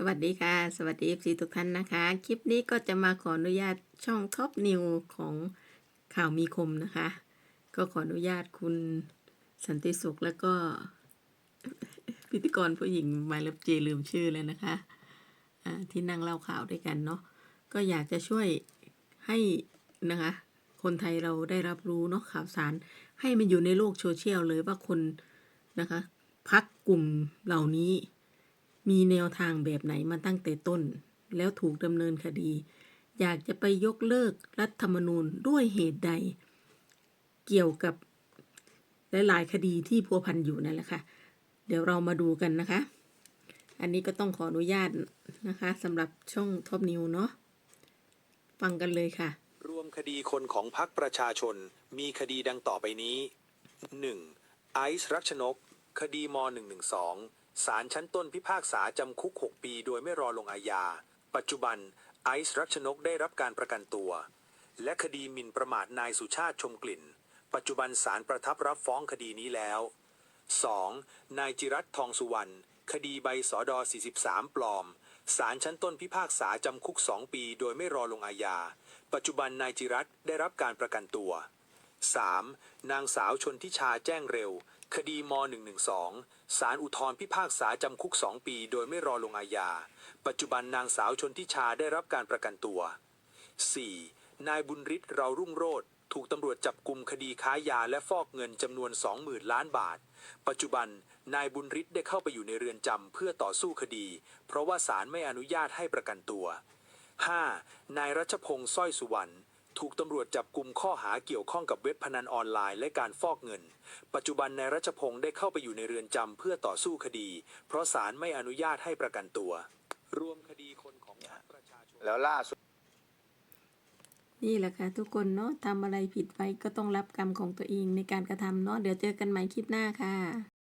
สวัสดีค่ะ สวัสดี FC ทุกท่านนะคะ คลิปนี้ก็จะมาขออนุญาตช่องท็อปนิวของข่าวมีคมนะคะ ก็ขออนุญาตคุณสันติสุขแล้วก็ พิธีกรผู้หญิงหมายเลบเจลืมชื่อเลยนะคะอ่าที่นั่งเล่าข่าวด้วยกันเนาะก็อยากจะช่วยให้นะคะ คนไทยเราได้รับรู้เนาะข่าวสารให้มันอยู่ในโลกโซเชียลเลยว่าคนนะคะพักกลุ่มเหล่านี้ มีแนวทางแบบไหนมาตั้งแต่ต้น แล้วถูกดำเนินคดี อยากจะไปยกเลิกรัฐธรรมนูญด้วยเหตุใด เกี่ยวกับหลายๆคดีที่พัวพันอยู่นั่นแหละค่ะ เดี๋ยวเรามาดูกันนะคะ อันนี้ก็ต้องขออนุญาตนะคะสำหรับช่องท็อปนิวเนาะฟังกันเลยค่ะ รวมคดีคนของพรรคประชาชน มีคดีดังต่อไปนี้ 1. ไอซ์รักชนก คดีม .112 ศาลชั้นต้นพิพากษาจำคุก 6 ปีโดยไม่รอลงอาญา ปัจจุบัน ไอซ์รักชนกได้รับการประกันตัว และคดีหมิ่นประมาทนายสุชาติชมกลิ่น ปัจจุบันศาลประทับรับฟ้องคดีนี้แล้ว 2. นายจิรัตทองสุวรรณ คดีใบสอดอ43 ปลอม ศาลชั้นต้นพิพากษาจำคุก 2 ปีโดยไม่รอลงอาญา ปัจจุบันนายจิรัตได้รับการประกันตัว 3. นางสาวชนทิชาแจ้งเร็ว คดีม .112 ศาลอุทธรพิพากษาจำคุก 2 ปี โดยไม่รอลงอาญา ปัจจุบันนางสาวชนทิชาได้รับการประกันตัว 4. นายบุญฤทธิ์เรารุ่งโรจน์ถูกตำรวจจับกลุ่มคดีค้ายาและฟอกเงินจำนวน 20,000 ล้านบาท ปัจจุบันนายบุญฤทธิ์ได้เข้าไปอยู่ในเรือนจำเพื่อต่อสู้คดี เพราะว่าศาลไม่อนุญาตให้ประกันตัว 5. นายรัชพงศ์สร้อยสุวรรณ ถูกตำรวจจับกลุ่มข้อหาเกี่ยวข้องกับเว็บพนันออนไลน์และการฟอกเงิน ปัจจุบันนายรัชพงศ์ได้เข้าไปอยู่ในเรือนจำเพื่อต่อสู้คดี เพราะศาลไม่อนุญาตให้ประกันตัว รวมคดีคนของพรรคประชาชน แล้วล่าสุดนี่แหละค่ะทุกคนเนาะทำอะไรผิดไปก็ต้องรับกรรมของตัวเองในการกระทำเนาะเดี๋ยวเจอกันใหม่คลิปหน้าค่ะ